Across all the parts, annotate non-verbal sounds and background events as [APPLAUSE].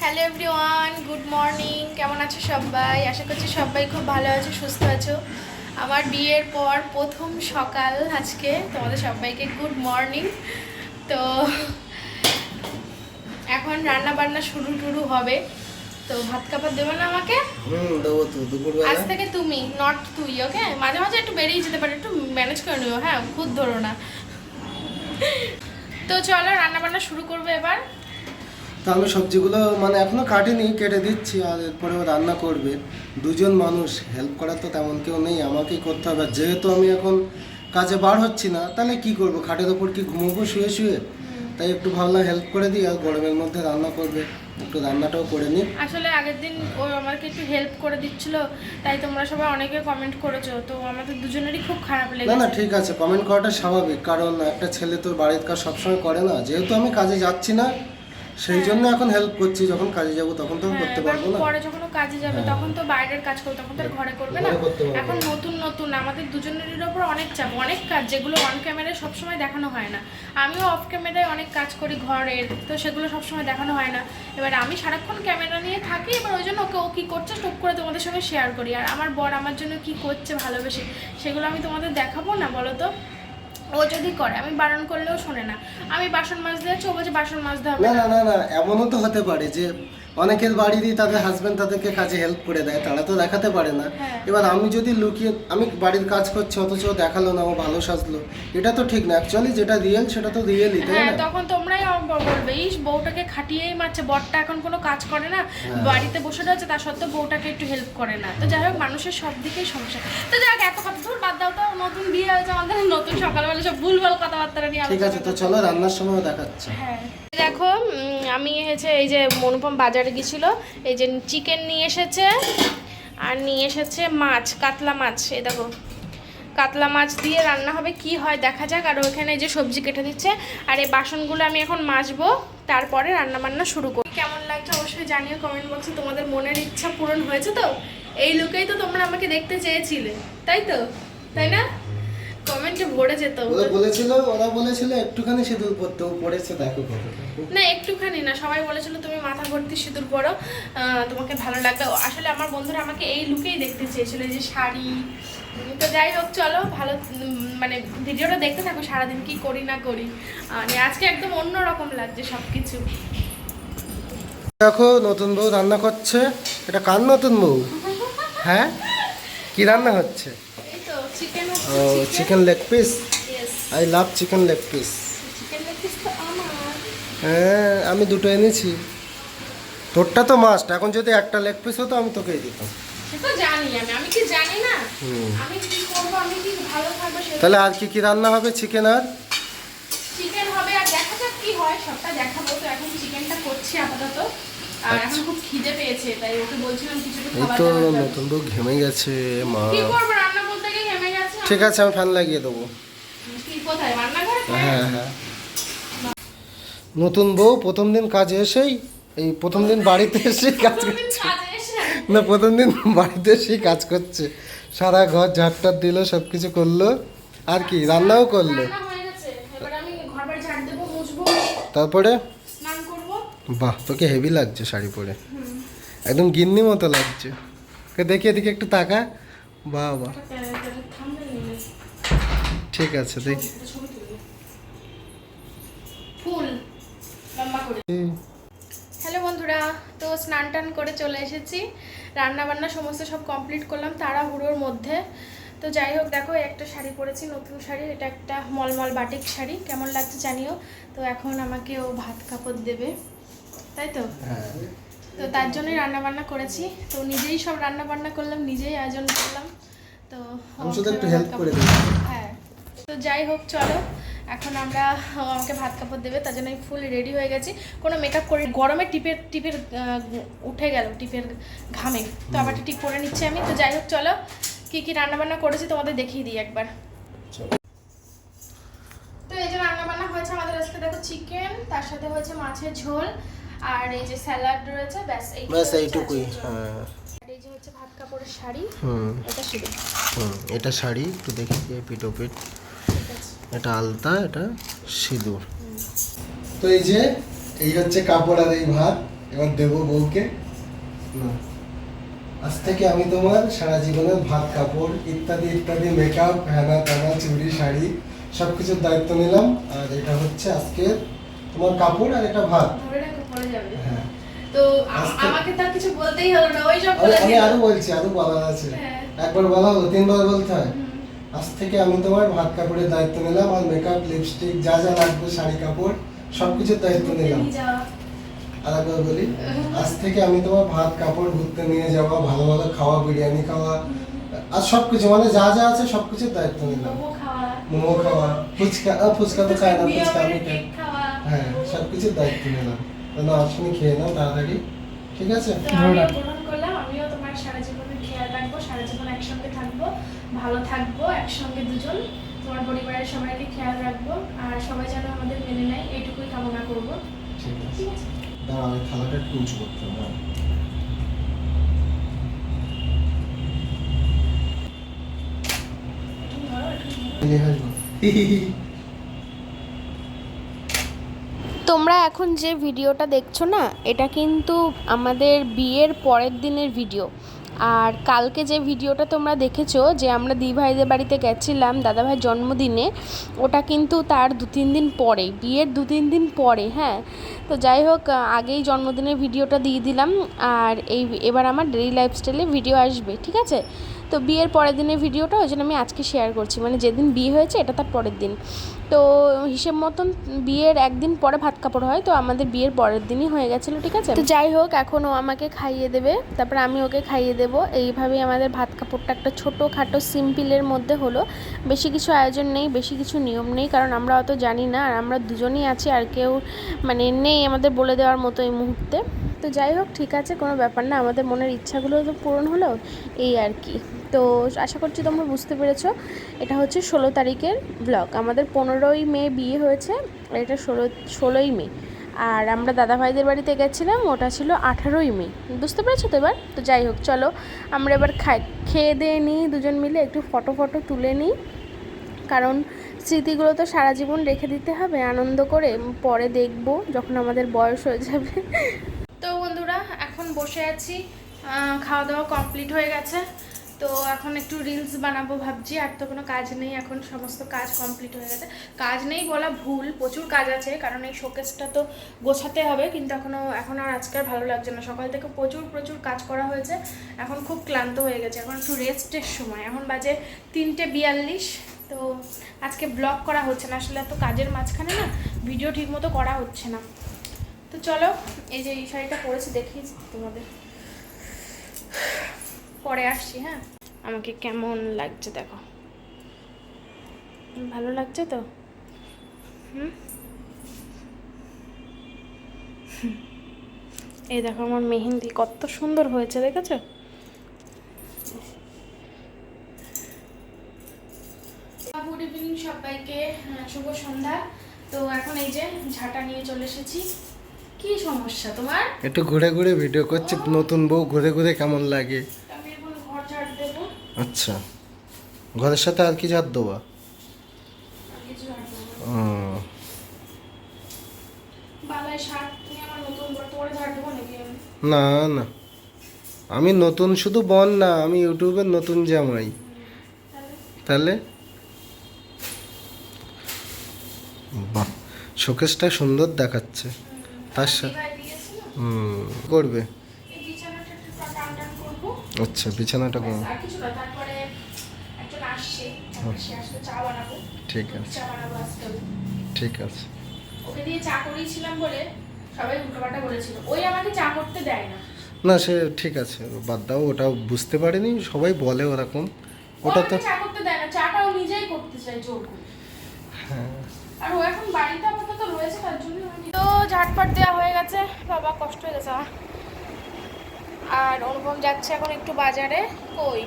Hello everyone good morning. কেমন আছো সবাই? আশা করছি সবাই খুব ভালো আছো সুস্থ আছো। আমার বিয়ের পর প্রথম সকাল আজকে তোমাদের সবাইকে গুড মর্নিং। তো এখন রান্না বান্না শুরু টুরু হবে। তো ভাত কাপড় দেবো না আমাকে? আজ থেকে তুমি নট তুই ওকে মাঝে মাঝে একটু বেরিয়ে যেতে পারে একটু ম্যানেজ করে নিও হ্যাঁ? খুদ ধরো না। তো চলো রান্না বান্না শুরু করব এবার। তো আমি সবজিগুলো মানে এখনও কাটিনি কেটে দিচ্ছি আর এরপরে রান্না করবে। দুজন মানুষ হেল্প করার তো তেমন কেউ নেই আমাকেই করতে হবে। যেহেতু আমি এখন কাজে বার হচ্ছি না তাহলে কি করব? খাটের ওপর কি ঘুমোবো শুয়ে শুয়ে? তাই একটু ভাবলাম হেল্প করে দিই আর গরমের মধ্যে রান্না করবে। একটু রান্নাটাও করে নিই। আসলে আগের দিন ও আমাকে একটু হেল্প করে দিচ্ছিল তাই তোমরা সবাই অনেকে কমেন্ট করেছ তো আমাদের দুজনেরই খুব খারাপ লেগেছে না না ঠিক আছে কমেন্ট করাটা স্বাভাবিক কারণ একটা ছেলে তোর বাড়ির কাজ সবসময় করে না। যেহেতু আমি কাজে যাচ্ছি না সেই জন্য এখন হেল্প করছি যখন কাজে যাব তখন তো হ্যাঁ, করতে পারব না। পরে যখন কাজে যাবে হ্যাঁ। তখন তো বাইরের কাজ করবে তখন তো ঘরে করবে না। এখন নতুন নতুন আমাদের দুজনের ওপর অনেক চাপ অনেক কাজ যেগুলো অন ক্যামেরায় সবসময় দেখানো হয় না। আমিও অফ ক্যামেরায় অনেক কাজ করি ঘরের তো সেগুলো সবসময় দেখানো হয় না। এবার আমি সারাক্ষণ ক্যামেরা নিয়ে থাকি এবার ওই জন্য ওকে ও কী করছে টুক করে তোমাদের সঙ্গে শেয়ার করি। আর আমার বর আমার জন্য কি করছে ভালোবেসে সেগুলো আমি তোমাদের দেখাবো না বলো তো? ও যদি করে আমি বারণ করলেও শোনে না। আমি বাসন মাজতে যাচ্ছি ও বলছে বাসন মাজতে হবে না না না। না না এমনও তো হতে পারে যে অনেকের বাড়িরই তাদের হাজবেন্ড তাদেরকে কাজে হেল্প করে দেয় তারা তো দেখাতে পারে না। হ্যাঁ। এবার আমি যদি লুকিয়ে আমি বাড়ির কাজ করছি অথচ দেখাল না ও ভালো সাজলো এটা তো ঠিক না। অ্যাকচুয়ালি যেটা রিয়েল সেটা তো রিয়েলই তাই হ্যাঁ না? তখন তোমরাই বলবে ইস বউটাকে খাটিয়েই মারছে বরটা এখন কোনো কাজ করে না হ্যাঁ। বাড়িতে বসে রয়েছে তার সত্ত্বেও বউটাকে একটু হেল্প করে না। তো যাই হোক মানুষের সব দিকেই সমস্যা। তো যাই হোক এত কথা ধর বাদ দাও তো নতুন বিয়ে হয়েছে আমাদের নতুন সকালবেলা সব ভুলভাল কথাবার্তা নিয়ে ঠিক আছে তো চলো রান্নার সময় দেখাচ্ছে। হ্যাঁ দেখো আমি হচ্ছে এই যে মনুপম বাজারে গেছিল। এই যে চিকেন নিয়ে এসেছে আর নিয়ে এসেছে মাছ, কাতলা মাছ। এই দেখো, কাতলা মাছ দিয়ে রান্না হবে, কি হয় দেখা যাক। আর ওখানে যে সবজি কেটে দিচ্ছে। আর এই বাসনগুলো আমি এখন মাজবো, তারপরে রান্না বান্না শুরু করব। কেমন লাগছে অবশ্যই জানিও কমেন্ট বক্সে তোমাদের মনের ইচ্ছা পূরণ হয়েছে তো? এই লুকেই তো তোমরা আমাকে দেখতে চেয়েছিলে, তাই তো? তাই না? কমেন্টে ভরে যেত ওরা বলেছিল ওরা বলেছিল একটুখানি সিঁদুর পড়তে ও পড়েছে দেখো কতটা। না একটুখানি না সবাই বলেছিল তুমি মাথা ভর্তি সিঁদুর পরো তোমাকে ভালো লাগবে। আসলে আমার বন্ধুরা আমাকে এই লুকেই দেখতে চেয়েছিল যে শাড়ি। তো যাই হোক চলো ভালো মানে ভিডিওটা দেখতে থাকো সারাদিন কি করি না করি। মানে আজকে একদম অন্যরকম লাগছে সব কিছু দেখো নতুন বউ রান্না করছে। এটা কার নতুন বউ? [LAUGHS] হ্যাঁ? কি রান্না হচ্ছে? ও chicken leg piece I love chicken leg piece তো আমার। হ্যাঁ আমি দুটো এনেছি। তোরটা তো মাস্ট এখন যদি একটা লেগ পিস হতো আমি তোকেই দিতাম। তো জানি আমি। আমি কি জানি না? হুম। আমি কি করব? আমি কি ভালো থাকব সে তাহলে আর কি কি রান্না হবে? চিকেন আর? চিকেন হবে আর দেখা যাক কি হয় সবটা দেখাবো। তো এখন চিকেনটা করছি আপাতত। আর এখন খুব খিদে পেয়েছে তাই ওকে বলছিলাম কিছু একটু এই তো নতুন বউ ঘেমে গেছে মা। কি করব? রান্না গেছে ঠিক আছে আমি ফ্যান লাগিয়ে দেবো। হ্যাঁ হ্যাঁ। নতুন বউ প্রথম দিন কাজে এসেই এই প্রথম দিন বাড়িতে এসে কাজ করছে। না প্রথম দিন বাড়িতে এসেই কাজ করছে। সারা ঘর ঝাড়টার দিল সব কিছু করল। আর কি রান্নাও করল। তারপরে? বাহ তোকে হেভি লাগছে শাড়ি পরে। একদম গিন্নি মতো লাগছে। দেখি এদিকে একটু তাকা। বাহ বাহ। ঠিক আছে দেখি। ফুল লম্বা করে। হুম। হ্যালো বন্ধুরা তো স্নান টান করে চলে এসেছি। রান্না বান্না সমস্ত সব কমপ্লিট করলাম তাড়াহুড়োর মধ্যে। তো যাই হোক দেখো একটা শাড়ি পরেছি নতুন শাড়ি। এটা একটা মলমল বাটিক শাড়ি কেমন লাগছে জানিও? তো এখন আমাকে ও ভাত কাপড় দেবে তাই তো? হ্যাঁ। তো তার জন্যই রান্না বান্না করেছি। তো নিজেই সব রান্না বান্না করলাম নিজেই আয়োজন করলাম। তো হ্যাঁ তো যাই হোক চলো। এখন আমরা আমাকে ভাত কাপড় দেবে তার জন্য আমি ফুল রেডি হয়ে গেছি। কোনো মেকআপ করে গরমে টিপের টিপের উঠে গেল টিপের ঘামে। তো আবার টিপ করে নিচ্ছি আমি। তো যাই হোক চলো। কি কি রান্না বান্না করেছি তোমাদের দেখিয়ে দিই একবার। তো এই যে রান্না বান্না হয়েছে আমাদের আজকে দেখো চিকেন তার সাথে হয়েছে মাছের ঝোল আর এই যে স্যালাড রয়েছে ব্যাস এইটুকু ব্যাস এইটুকুই হ্যাঁ। এই যে হচ্ছে ভাত কাপড়ের শাড়ি হুম। এটা শুধু। হুম এটা শাড়ি একটু দেখি পিটো পিট এটা আলতা এটা সিঁদুর। তো এই যে এই হচ্ছে কাপড় আর এই ভাত এবার দেবো বউকে। না। আজ থেকে আমি তোমার সারা জীবনের ভাত কাপড় ইত্যাদি ইত্যাদি মেকআপ হ্যানা ত্যানা চুড়ি শাড়ি সব কিছুর দায়িত্ব নিলাম। আর এটা হচ্ছে আজকে তোমার কাপড় আর এটা ভাত। হ্যাঁ। তো আমাকে তো আর কিছু বলতেই হলো না ওই সব আমি বলে আরও বলছি আরও বলার আছে। হ্যাঁ। একবার বলা হলো তিনবার বলতে হয়। আজ থেকে আমি তোমার ভাত কাপড়ের দায়িত্ব নিলাম আর মেকআপ লিপস্টিক যা যা লাগবে শাড়ি কাপড় সব কিছুর দায়িত্ব নিলাম। একবার বলি আজ থেকে আমি তোমার ভাত কাপড় ঘুরতে নিয়ে যাওয়া ভালো ভালো খাওয়া বিরিয়ানি খাওয়া আর সব কিছু মানে যা যা আছে সব কিছুর দায়িত্ব নিলাম। মোমো খাওয়া। ফুচকা ফুচকা তো খায় না ফুচকা আমি হ্যাঁ সব কিছুর দায়িত্ব নিলাম। না আসুন খেয়ে নাও তাড়াতাড়ি ঠিক আছে? তো আমিও গ্রহণ করলাম আমিও তোমার সারা জীবন একসঙ্গে থাকব ভালো থাকব একসঙ্গে দুজন। তোমার পরিবারের সবাইকে খেয়াল রাখব আর সবাই যেন আমাদের মেনে নেয় এইটুকুই কামনা করব। ঠিক আছে। থালাটা একটু উঁচু করতে হবে তোমরা এখন যে ভিডিওটা দেখছ না এটা কিন্তু আমাদের বিয়ের পরের দিনের ভিডিও। আর কালকে যে ভিডিওটা তোমরা দেখেছ যে আমরা দি ভাইদের বাড়িতে গেছিলাম দাদাভাইয়ের জন্মদিনে, ওটা কিন্তু তার দু তিন দিন পরে, বিয়ের দু তিন দিন পরে হ্যাঁ। তো যাই হোক, আগেই জন্মদিনের ভিডিওটা দিয়ে দিলাম, আর এই এবার আমার ডেলি লাইফস্টাইলে ভিডিও আসবে, ঠিক আছে? তো বিয়ের পরের দিনের ভিডিওটা ওই জন্য আমি আজকে শেয়ার করছি। মানে যেদিন বিয়ে হয়েছে, এটা তার পরের দিন। তো হিসেব মতন বিয়ের একদিন পরে ভাত কাপড় হয়, তো আমাদের বিয়ের পরের দিনই হয়ে গেছিল, ঠিক আছে? তো যাই হোক, এখন ও আমাকে খাইয়ে দেবে, তারপর আমি ওকে খাইয়ে দেবো। এইভাবেই আমাদের ভাত কাপড়টা একটা ছোটো খাটো সিম্পলের মধ্যে হলো। বেশি কিছু আয়োজন নেই, বেশি কিছু নিয়ম নেই, কারণ আমরা অত জানি না, আর আমরা দুজনই আছি, আর কেউ মানে নেই আমাদের বলে দেওয়ার মতো এই মুহূর্তে। তো যাই হোক, ঠিক আছে, কোনো ব্যাপার না। আমাদের মনের ইচ্ছাগুলো তো পূরণ হলো, এই আর কি। তো আশা করছি তোমরা বুঝতে পেরেছ, এটা হচ্ছে ষোলো তারিখের ব্লগ আমাদের পনেরোই মে বিয়ে হয়েছে, আর এটা ষোলো, ষোলোই মে। আর আমরা দাদাভাইদের বাড়িতে গেছিলাম, ওটা ছিল আঠারোই মে। বুঝতে পেরেছ তো এবার? তো যাই হোক, চলো, আমরা এবার খাই, খেয়ে দিয়ে নিই, দুজন মিলে একটু ফটো ফটো তুলে নিই। কারণ স্মৃতিগুলো তো সারা জীবন রেখে দিতে হবে, আনন্দ করে পরে দেখব, যখন আমাদের বয়স হয়ে যাবে। এখন বসে আছি। খাওয়া দাওয়া কমপ্লিট হয়ে গেছে। তো এখন একটু রিলস বানাবো ভাবছি, আর তো কোনো কাজ নেই, এখন সমস্ত কাজ কমপ্লিট হয়ে গেছে। কাজ নেই বলা ভুল, প্রচুর কাজ আছে, কারণ এই শোকেসটা তো গোছাতে হবে, কিন্তু এখনও এখন আর আজকে ভালো লাগছে না। সকাল থেকে প্রচুর প্রচুর কাজ করা হয়েছে, এখন খুব ক্লান্ত হয়ে গেছে। এখন একটু রেস্টের সময়। এখন বাজে তিনটে বিয়াল্লিশ, তো আজকে ব্লগ করা হচ্ছে না। আসলে এত কাজের মাঝখানে না ভিডিও ঠিকমতো করা হচ্ছে না। তো চলো এই যে এই শাড়িটা পরেছি দেখিয়েছি তোমাদের। পরে আসছি হ্যাঁ? আমাকে কেমন লাগছে দেখো। ভালো লাগছে তো? হুম। এই দেখো আমার মেহেন্দি কত সুন্দর হয়েছে দেখেছ? গুড ইভিনিং সবাইকে শুভ সন্ধ্যা। তো এখন এই যে ঝাঁটা নিয়ে চলে এসেছি। কি সমস্যা তোমার? একটু ঘুরে ঘুরে ভিডিও করছি নতুন বউ ঘুরে ঘুরে কেমন লাগে? আমি এখন ঘর ঝাড় দেবো? আচ্ছা। ঘরের সাথে আর কি ঝাড় দেবো? না। না না। আমি নতুন শুধু বন না আমি ইউটিউবের নতুন জামাই। তাহলে তাহলে? বাহ শোকেসটা সুন্দর দেখাচ্ছে। তার সাথে হুম। করবে। আচ্ছা বিছানাটা চা বানাবো। ঠিক আছে। ঠিক আছে। ওকে দিয়ে চা করিয়েছিলাম বলে সবাই উল্টোপাল্টা বলেছিল। ওই আমাকে চা করতে দেয় না। না সে ঠিক আছে বাদ দাও ওটা বুঝতে পারিনি সবাই বলে ওরকম। ওটা তো চা করতে দেয় না চাটা ও নিজেই করতে চায় জোর করে। হ্যাঁ। আর ও এখন বাড়িতে আপাতত রয়েছে তার বাবা কষ্ট হয়ে গেছে আর অনুপম যাচ্ছে এখন একটু বাজারে কই?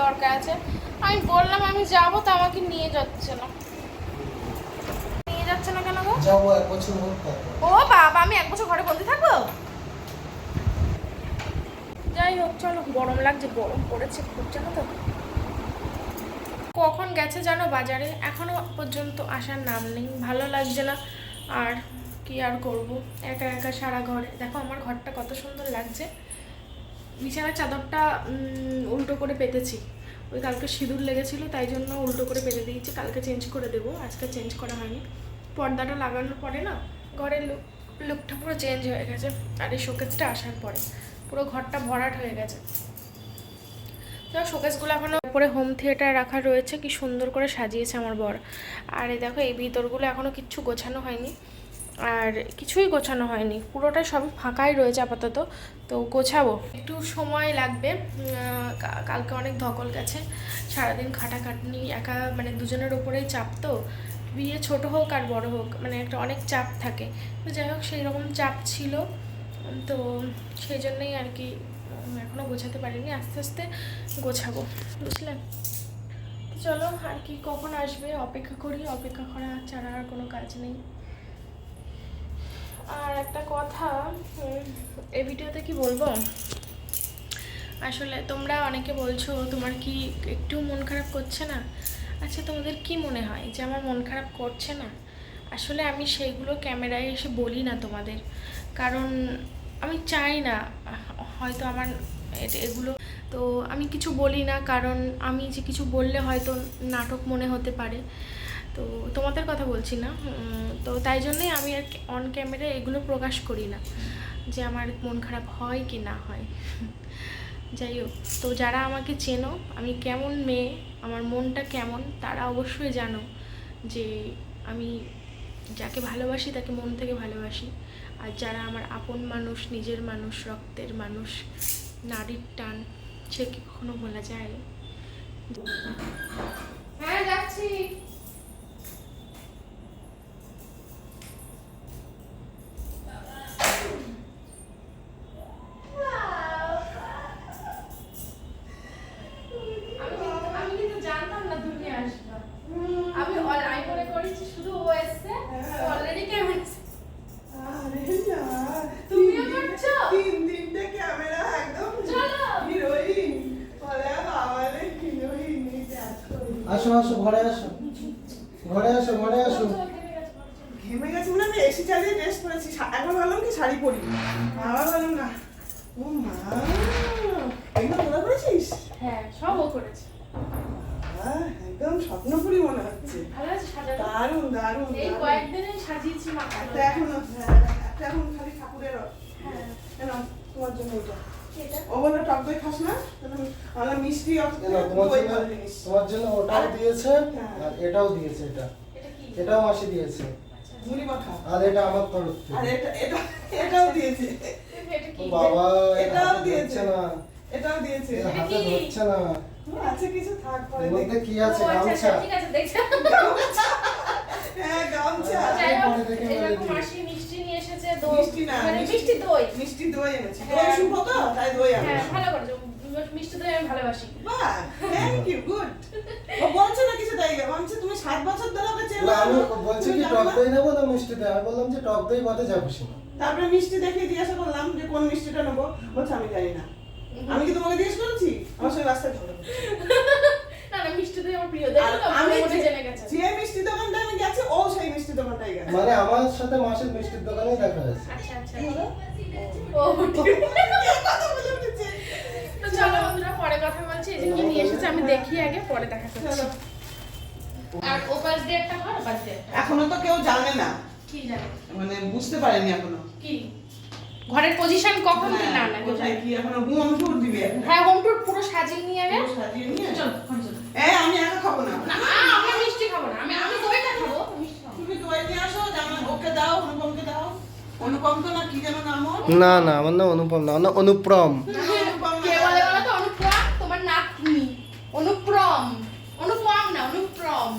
দরকার আছে। আমি বললাম আমি যাব তো আমাকে নিয়ে যাচ্ছে না। নিয়ে যাচ্ছে না কেন গো। ও বাবা আমি এক বছর ঘরে বলতে থাকব? যাই হোক চলো গরম লাগছে গরম পড়েছে খুব জানো তো। কখন গেছে জানো বাজারে? এখনও পর্যন্ত আসার নাম নেই। ভালো লাগছে না। আর কি আর করব? একা একা সারা ঘরে। দেখো আমার ঘরটা কত সুন্দর লাগছে। বিছানার চাদরটা উল্টো করে পেতেছি। ওই কালকে সিঁদুর লেগেছিল, তাই জন্য উল্টো করে পেতে দিয়েছি। কালকে চেঞ্জ করে দেবো। আজকে চেঞ্জ করা হয়নি। পর্দাটা লাগানোর পরে না, ঘরের লুক লুকটা পুরো চেঞ্জ হয়ে গেছে। আর এই শোকেসটা আসার পরে। পুরো ঘরটা ভরাট হয়ে গেছে। তো শোকেসগুলো এখনও উপরে হোম থিয়েটার রাখা রয়েছে। কি সুন্দর করে সাজিয়েছে আমার বর। আর এই দেখো এই ভিতরগুলো এখনও কিচ্ছু গোছানো হয়নি। আর কিছুই গোছানো হয়নি। পুরোটা সবই ফাঁকাই রয়েছে আপাতত। তো গোছাবো। একটু সময় লাগবে। কালকে অনেক ধকল গেছে। সারাদিন খাটাখাটনি একা মানে দুজনের উপরেই চাপ তো। বিয়ে ছোট হোক আর বড় হোক মানে একটা অনেক চাপ থাকে। তো যাই হোক সেই রকম চাপ ছিল। তো সেই জন্যই আর কি উম, এখনও গোছাতে পারিনি। আস্তে আস্তে গোছাবো বুঝলেন চলো, আর কি, কখন আসবে? অপেক্ষা করি, অপেক্ষা করা ছাড়া আর কোনো কাজ নেই। আর একটা কথা এই ভিডিওতে কি বলব? আসলে তোমরা অনেকে বলছো, তোমার কি একটু মন খারাপ করছে না? আচ্ছা তোমাদের কি মনে হয় যে আমার মন খারাপ করছে না? আসলে আমি সেইগুলো ক্যামেরায় এসে বলি না তোমাদের। কারণ আমি চাই না, হয়তো আমার এগুলো তো আমি কিছু বলি না, কারণ আমি যে কিছু বললে হয়তো নাটক মনে হতে পারে। তো তোমাদের কথা বলছি না তো তাই জন্যই আমি আর অন ক্যামেরা এগুলো প্রকাশ করি না, যে আমার মন খারাপ হয় কি না হয়। যাই হোক, তো যারা আমাকে চেনো, আমি কেমন মেয়ে, আমার মনটা কেমন, তারা অবশ্যই জানো যে আমি যাকে ভালোবাসি তাকে মন থেকে ভালোবাসি। আর যারা আমার আপন মানুষ, নিজের মানুষ, রক্তের মানুষ নারীর টান সে কি কখনো বলা যায়? হ্যাঁ যাচ্ছি। আসো আসো ঘরে আসো। ঘরে আসো ঘরে আসো। ঘেমে গেছে বলে আমি এসি চালিয়ে রেস্ট করেছি। শা- একবার ভাবলাম কি শাড়ি পরি। আবার ভাবলাম না। ও মা এগুলো তোরা করেছিস? হ্যাঁ সব ও করেছে। একদম স্বপ্নপুরি মনে হচ্ছে। ভালো আছে সাজানো? দারুণ দারুণ এই। কয়েকদিনে সাজিয়েছি মাথা এখন হ্যাঁ, এখন খালি ঠাকুরের হ্যাঁ। তোমার জন্য এটা। ও বলল টক দই খাস না? আমরা মিষ্টি তোমার জন্য ভালো জিনিস। তোমার জন্য ওটাও দিয়েছে হ্যাঁ। আর এটাও দিয়েছে এটা। এটা কি? এটাও মাসি দিয়েছে। আচ্ছা। আর এটা আমার তরফ আর এটা এটা এটাও দিয়েছে। এটা ও কি বাবা এটাও দিয়েছে। না। এটাও দিয়েছে। হাতে ধরছে না। আছে কিছু থাক পরে এর মধ্যে দেখি। কি আছে ও, আচ্ছা, গামছা? আচ্ছা, ঠিক আছে দেখছি? হ্যাঁ গামছা। যাই হোক। মাসি মিষ্টি নিয়ে এসেছে দই। মিষ্টি না, মানে মিষ্টি। দই। মিষ্টি দই এনেছি। হ্যাঁ। দই শুভ তো? তাই দই হ্যাঁ ভালো করেছ। মিষ্টি দই আমি ভালোবাসি। বাহ থ্যাংক ইউ গুড ও বলছে না কিছু তাই বলছে তুমি সাত বছর ধরে ওকে চেনো? আমি বলছি কি টক দই নেব না মিষ্টি দই আমি বললাম যে টক দই বাদে যাব না তারপরে মিষ্টি দেখে জিজ্ঞাসা করলাম যে কোন মিষ্টিটা নেব? বলছে আমি জানি না। আমি কি তোমাকে জিজ্ঞেস করেছি? আমার সঙ্গে রাস্তায় ঝগড়া করছে। না না মিষ্টি দই আমার প্রিয় দেখো আমি মনে জেনে গেছে। যে মিষ্টি দোকানটা আমি গেছি ও সেই মিষ্টি দোকানটাই গেছে। মানে আমার সাথে মাসের মিষ্টির দোকানে দেখা হয়েছে। আচ্ছা আচ্ছা। ও কথা বলে উঠেছে। তো চলো বন্ধুরা পরে কথা বলছি এই যে কি নিয়ে এসেছে আমি দেখি আগে পরে দেখা করছি। আর ও দিয়ে একটা ঘর ও দিয়ে এখনও তো কেউ জানে না। কি জানো? মানে বুঝতে পারেনি এখনও। কি? ঘরের পজিশন কখন না না কোথায় কি এখনও হোম টুর দিবি। হ্যাঁ হোম টুর পুরো সাজিয়ে নিয়ে আগে। সাজিয়ে নিয়ে চলো এ আমি একা খাব না। না আমরা মিষ্টি খাব না আমি আমি দইটা খাব। তুমি মিষ্টি খাব তুমি দই নিয়ে আসো জামা ওকে দাও অনুপমকে দাও। অনুপম তো না কি যেন নাম না না আমার নাম অনুপম না অনুপ্রম। অনুপম না। কে বলে বলো তো অনুপ্রম? তোমার নাতনি। অনুপ্রম। অনুপম না অনুপ্রম।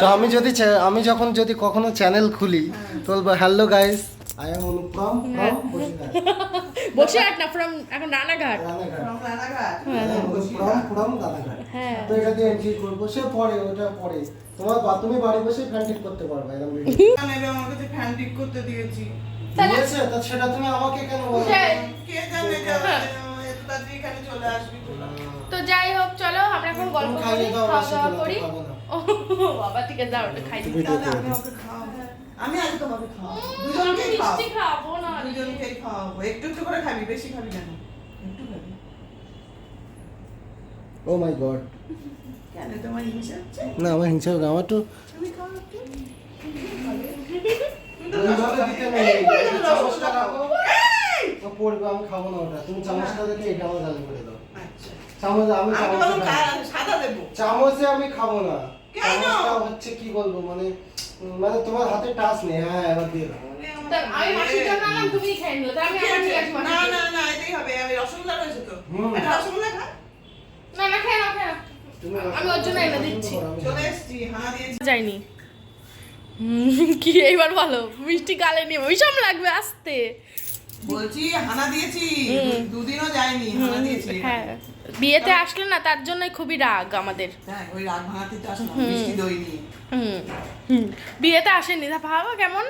তো আমি যদি চ্যা- আমি যখন যদি কখনো চ্যানেল খুলি তো বলব hello guys I am Anupram. বসে আট না ফ্রম এখন রানাঘাট from রানাঘাট। হ্যাঁ তো এটা দিয়ে এন্ট্রি করব সে পরে ওটা পরে তোমার বা তুমি বাড়ি বসে ফ্যান ঠিক করতে পারবে এরকম video। [LAUGHS] কে নেবে আমার কাছে ফ্যান ঠিক করতে দিয়েছি দিয়েছে তা সেটা তুমি আমাকে কেন কে জানে যে হ্যাঁ। আমার এত তাড়াতাড়ি এখানে চলে আসবি তো যাই হোক চলো আমরা এখন গল্প করি দাও খাওয়া দাওয়া করি ও বাবা থেকে দাও ওটা খাই দিই। আমি ওকে। আমি আজ তোমাকে খাওয়াবো। আমি দুজনকেই মিষ্টি খাওয়াবো। না রে। দুজনকেই খাওয়াবো। একটু একটু করে খাবি বেশি খাবি কেন? একটু খাবি। ও মাই গড কেন তোমার হিংসা হচ্ছে? না আমার হিংসা হবে আমার তো। রাখো। পড়বে আমি খাব না ওটা। তুমি চামচটা এটা আমার গালে করে দাও। আচ্ছা। চামচ আমি সাদা দেবো। চামচে আমি খাব না। হচ্ছে কি বলব মানে মানে তোমার হাতে টাচ নেই হ্যাঁ এবার দিয়ে দাও। আমি মাসির জন্য আনলাম তুমি খেয়ে নিও তা আমি আবার নিয়ে আসব না না না এটাই হবে আমি রসগোল্লা রয়েছে তো। একটা রসগোল্লা খা। না না খেয়ে নাও খেয়ে নাও। আমি ওর জন্য এনে দিচ্ছি। চলে এসছি হানা দিয়েছি। যাইনি। কি এইবার ভালো মিষ্টি গালে নিয়ে ওইসব লাগবে আসতে। বলছি হানা দিয়েছি। দুদিনও যায়নি হানা দিয়েছি। হ্যাঁ। বিয়েতে আসলে না তার জন্যই খুবই রাগ আমাদের। হ্যাঁ ওই রাগ ভাঙাতে তো আসলাম মিষ্টি দই নিয়ে হুম। হুম। বিয়েতে আসেনি। তা ভাবো কেমন?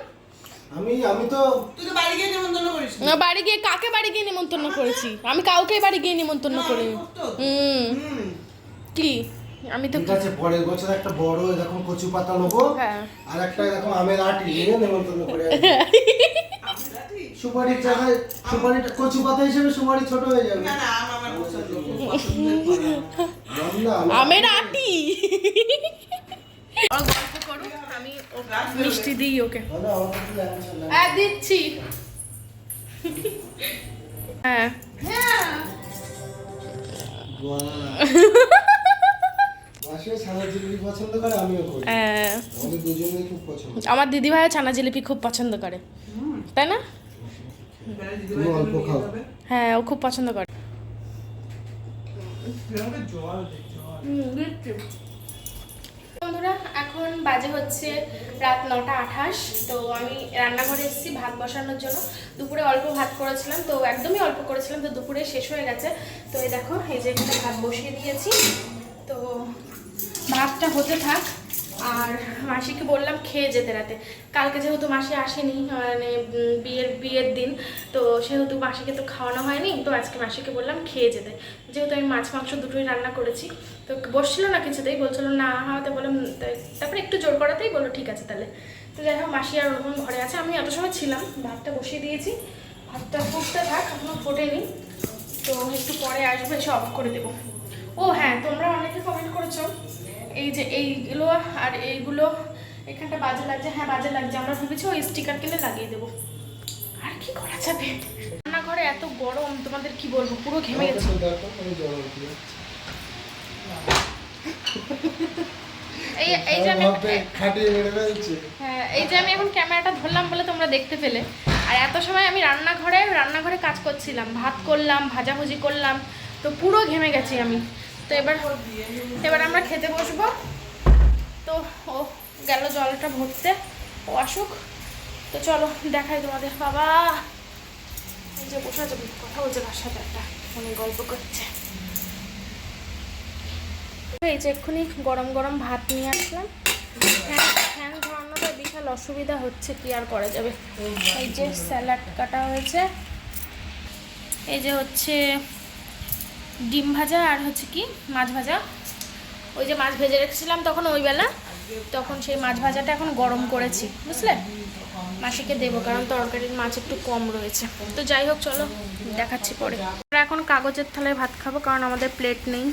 আমি আমি তো তুই তো বাড়ি গিয়ে নিমন্ত্রণ করিস না, বাড়ি গিয়ে কাকে বাড়ি গিয়ে নিমন্ত্রণ করেছি? আমি কাউকে বাড়ি গিয়ে নিমন্ত্রণ করি হুম। কি? আমি তো ঠিক আছে পরের বছর একটা বড় এরকম কচু পাতা নেব। হ্যাঁ। আর একটা এরকম আমের আটি নিয়ে নেমন্তন্ন করে। [LAUGHS] সুপারির জায়গায় সুপারিটা কচু পাতা হিসেবে সুপারি ছোট হয়ে যাবে। না না আমার পছন্দ আমার। আটি। গল্প আমি মিষ্টি দিই ওকে। হ্যাঁ দিচ্ছি। হ্যাঁ। মাসিও ছানা জিলিপি পছন্দ করে আমিও করি। হ্যাঁ। আমাদের দুজনেই খুব পছন্দ আমার দিদি ভাই ছানা জিলিপি খুব পছন্দ করে। তাই না? তুমি অল্প খাও। হ্যাঁ ও খুব পছন্দ করে। বন্ধুরা এখন বাজে হচ্ছে রাত নটা আঠাশ। তো আমি রান্নাঘরে এসেছি ভাত বসানোর জন্য। দুপুরে অল্প ভাত করেছিলাম তো একদমই অল্প করেছিলাম তো দুপুরে শেষ হয়ে গেছে। তো এই দেখো এই যে এখানে ভাত বসিয়ে দিয়েছি। তো ভাতটা হতে থাক। আর মাসিকে বললাম খেয়ে যেতে রাতে। কালকে যেহেতু মাসি আসেনি মানে বিয়ের বিয়ের দিন, তো সেহেতু মাসিকে তো খাওয়ানো হয়নি, তো আজকে মাসিকে বললাম খেয়ে যেতে। যেহেতু আমি মাছ, মাংস দুটোই রান্না করেছি, তো বসছিল না কিছুতেই, বলছিল না হাওয়াতে বললাম তারপরে একটু জোর করাতেই বলল, ঠিক আছে তাহলে। তো যাই হোক, মাসি আর ওরকম ঘরে আছে, আমি এত সময় ছিলাম, ভাতটা বসিয়ে দিয়েছি, ভাতটা ফুটতে থাক, এখনও ফোটেনি, তো একটু পরে আসবে, এসে অফ করে দেবো। ও হ্যাঁ তোমরা অনেকে কমেন্ট করেছ এই যে এইগুলো আর এইগুলো এখানটা বাজে লাগছে। হ্যাঁ বাজে লাগছে। আমরা ভেবেছি ওই স্টিকার কিনে লাগিয়ে দেবো। আর কি করা যাবে? রান্নাঘরে এত গরম তোমাদের কি বলব? পুরো ঘেমে গেছে। আমি এই এই যে আমি হ্যাঁ এই যে আমি এখন ক্যামেরাটা ধরলাম বলে তোমরা দেখতে পেলে। আর এত সময় আমি রান্নাঘরে রান্নাঘরে কাজ করছিলাম। ভাত করলাম ভাজাভুজি করলাম। তো পুরো ঘেমে গেছি আমি। তো এবার এবার আমরা খেতে বসবো। তো ও গেল জলটা ভরতে, ও আসুক। তো চলো, দেখাই তোমাদের। বাবা, এই যে বসে আছে, কথা বলছে তার সাথে একটা ফোনে গল্প করছে। এই যে এক্ষুনি গরম গরম ভাত নিয়ে আসলাম। ফ্যান ফ্যান ধরানোটা বিশাল অসুবিধা হচ্ছে, কি আর করা যাবে? এই যে স্যালাড কাটা হয়েছে। এই যে হচ্ছে ডিম ভাজা আর হচ্ছে কি মাছ ভাজা। ওই যে মাছ ভেজে রেখেছিলাম তখন ওই বেলা তখন সেই মাছ ভাজাটা এখন গরম করেছি বুঝলে? মাসিকে দেবো কারণ তরকারির মাছ একটু কম রয়েছে। তো যাই হোক চলো দেখাচ্ছি পরে। আমরা এখন কাগজের থালায় ভাত খাব কারণ আমাদের প্লেট নেই।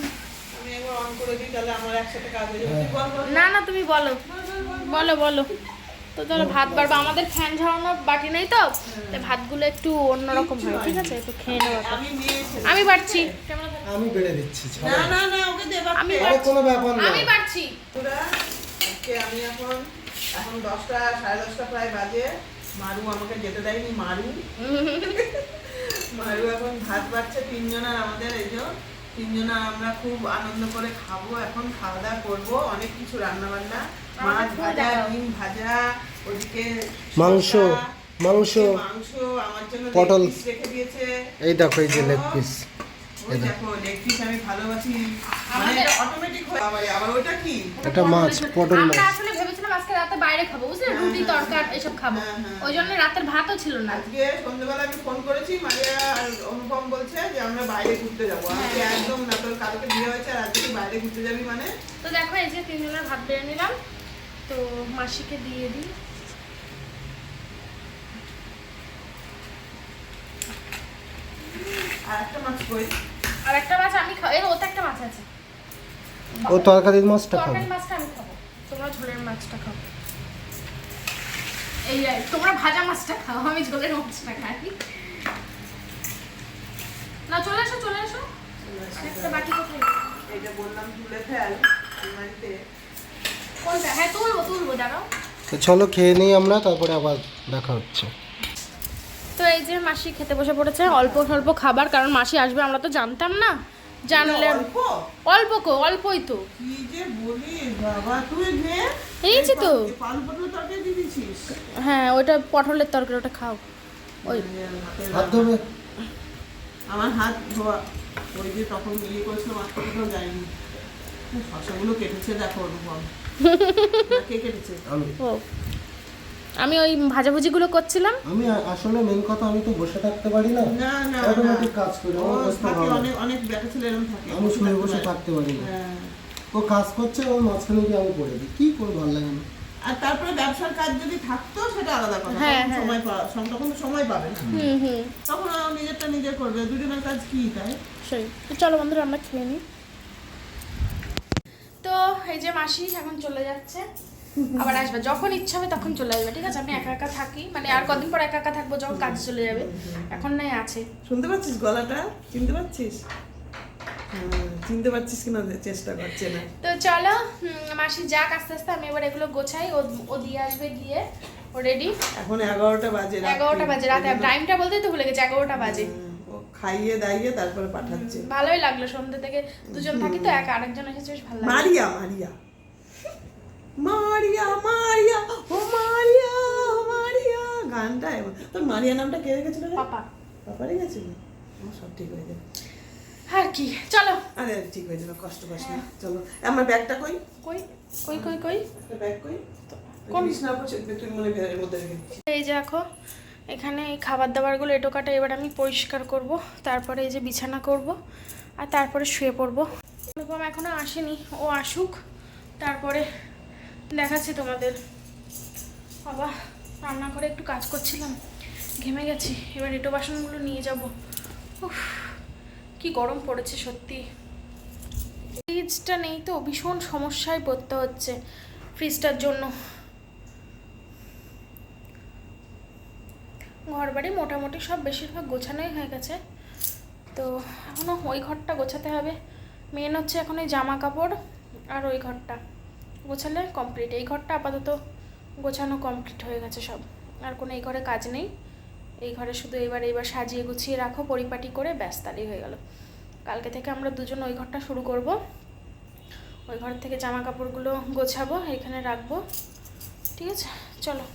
না না তুমি বলো। বলো বলো। তো তাহলে ভাত বাড়বো আমাদের ফ্যান ঝরানো বাটি নেই তো তাই ভাতগুলো একটু অন্যরকম হয় ঠিক আছে? একটু খেয়ে তো। আমি বাড়ছি। আমি বেড়ে দিচ্ছি না না না ওকে দেবা আমি আরে কোনো ব্যাপার না। আমি বাড়ছি। আজকে আমি এখন এখন দশটা সাড়ে দশটা প্রায় বাজে। মারু আমাকে যেতে দেয়নি মারু। মারু এখন ভাত বাড়ছে তিনজনের আমাদের এই যে তিনজনা আমরা খুব আনন্দ করে খাব এখন খাওয়া দাওয়া করব অনেক কিছু রান্না বান্না মাছ ভাজা। ডিম ভাজা ওদিকে মাংস, মাংস, মাংস আমার জন্য পটল। রেখে দিয়েছে। এই দেখো এই যে লেগ পিস ওই দেখো লেগ পিস আমি ভালোবাসি। মানে এটা হয়ে মাছ পটল মাছ। আসলে ভেবেছিলাম আজকে রাতে বাইরে খাব বুঝলে? রুটি তরকার এসব খাব। হ্যাঁ, হ্যাঁ। ওই জন্য রাতের ভাতও ছিল না। আজকে সন্ধ্যেবেলা আমি ফোন করেছি মারিয়া আর অনুপম বলছে যে আমরা বাইরে ঘুরতে যাব। আজকে একদম না তোর কালকে বিয়ে হয়েছে আর আজকে তুই বাইরে ঘুরতে যাবি মানে? তো দেখো এই যে তিনজনের ভাত বেড়ে নিলাম। তো মাসিকে দিয়ে দিই। আর একটা মাছ কই আর একটা মাছ আমি খাব। এর ওতে একটা মাছ আছে। ও তরকারির মাছটা খাব? তরকারি মাছটা আমি খাব। তোমরা ঝোলের মাছটা খাও। এই তোমরা ভাজা মাছটা খাও। আমি ঝোলের মাছটা খাই। না চলে এসো চলে এসো। একটা বাটি কোথায় এইটা বললাম তুলে ফেল। আলমারিতে। কোনটা? হ্যাঁ তুলবো তুলবো দাঁড়াও। তো চলো খেয়ে নিই আমরা তারপরে আবার দেখা হচ্ছে। যে মাসি খেতে বসে পড়েছে অল্প স্বল্প খাবার কারণ মাসি আসবে আমরা তো জানতাম না। জানলে অল্প? অল্প কো অল্পই তো। কি যে বলিস বাবা তুই নে। এই যে তো। হ্যাঁ ওইটা পটলের তরকারি ওটা খাও। ওই। আমার হাত ধোয়া। ওই যে তখন ইয়ে করেছিলাম আজকে কোথাও যায়নি। শশাগুলো কেটেছে দেখো অনুপম [LAUGHS] কে কেটেছে? আমি। ও। আমি ওই ভাজাভুজিগুলো করছিলাম। আমি আসলে মেন কথা আমি তো বসে থাকতে পারি না। না না অটোমেটিক কাজ করি ও আমার বসতে ভালো। অনেক অনেক ব্যাটা ছেলে এরকম থাকে। আমি শুয়ে বসে থাকতে পারি না। হ্যাঁ। ও কাজ করছে ও মাঝখানে গিয়ে আমি করে দিই কি করে ভালো লাগে না। আর তারপরে ব্যবসার কাজ যদি থাকতো সেটা আলাদা কথা। হ্যাঁ, হ্যাঁ। সময় পা- সম- তখন তো সময় পাবে না। হুম হুম। তখন নিজেরটা নিজে করবে। দুজনের কাজ কি তাই? সেই। তো চলো বন্ধুরা আমরা খেয়ে নিই। তো এই যে মাসি এখন চলে যাচ্ছে। [LAUGHS] আবার আসবে। যখন ইচ্ছা হবে তখন চলে আসবে ঠিক আছে? আমি একা একা থাকি মানে আর কদিন পর একা একা থাকব যখন কাজ চলে যাবে। এখন নাই আছে। শুনতে পাচ্ছিস গলাটা? চিনতে পাচ্ছিস? হ্যাঁ, চিনতে পারছিস কিনা চেষ্টা করছে না। তো চলো মাসি যাক আস্তে আস্তে আমি এবার এগুলো গোছাই ও ও দিয়ে আসবে গিয়ে ও রেডি এখন এগারোটা বাজে। এগারোটা বাজে রাতে টাইমটা বলতেই তো ভুলে গেছি এগারোটা বাজে। ও খাইয়ে দাইয়ে তারপরে পাঠাচ্ছে। ভালোই লাগল সন্ধ্যে থেকে দুজন থাকি তো এক আরেকজন এসেছে বেশ ভালো মারিয়া মারিয়া। মারিয়া মারিয়া ও মারিয়া ও মারিয়া। গানটা তোর মারিয়া নামটা কে রেখেছিল পাপা। পাপা রেখেছিল ও সব ঠিক হয়ে যাবে আর কি চলো। আরে ঠিক হয়ে যাবে কষ্ট না। চলো আমার ব্যাগটা কই? কই কই কই কই? ব্যাগ কই? কোন- কোন বিছনা পড়ছে তুই মনে মধ্যে রেখে এই যে দেখো এখানে এই খাবার দাবারগুলো এটো কাটা এবার আমি পরিষ্কার করব। তারপরে এই যে বিছানা করব আর তারপরে শুয়ে পড়ব। অনুপম এখনও আসেনি। ও আসুক তারপরে দেখাচ্ছি তোমাদের। বাবা, রান্নাঘরে একটু কাজ করছিলাম, ঘেমে গেছি, এবার এটো বাসনগুলো নিয়ে যাব। উফ, কি গরম পড়েছে সত্যি। ফ্রিজটা নেই তো, ভীষণ সমস্যায় পড়তে হচ্ছে ফ্রিজটার জন্য। ঘর বাড়ি মোটামুটি সব বেশিরভাগ গোছানোই হয়ে গেছে। তো এখনও ওই ঘরটা গোছাতে হবে। মেন হচ্ছে এখন ওই জামা কাপড় আর ওই ঘরটা। গোছালে কমপ্লিট এই ঘরটা আপাতত গোছানো কমপ্লিট হয়ে গেছে সব। আর কোনো এই ঘরে কাজ নেই। এই ঘরে শুধু এবার এবার সাজিয়ে গুছিয়ে রাখো, পরিপাটি করে ব্যাস তারই হয়ে গেল। কালকে থেকে আমরা দুজন ওই ঘরটা শুরু করব। ওই ঘর থেকে জামা কাপড়গুলো গোছাবো, এখানে রাখব। ঠিক আছে? চলো।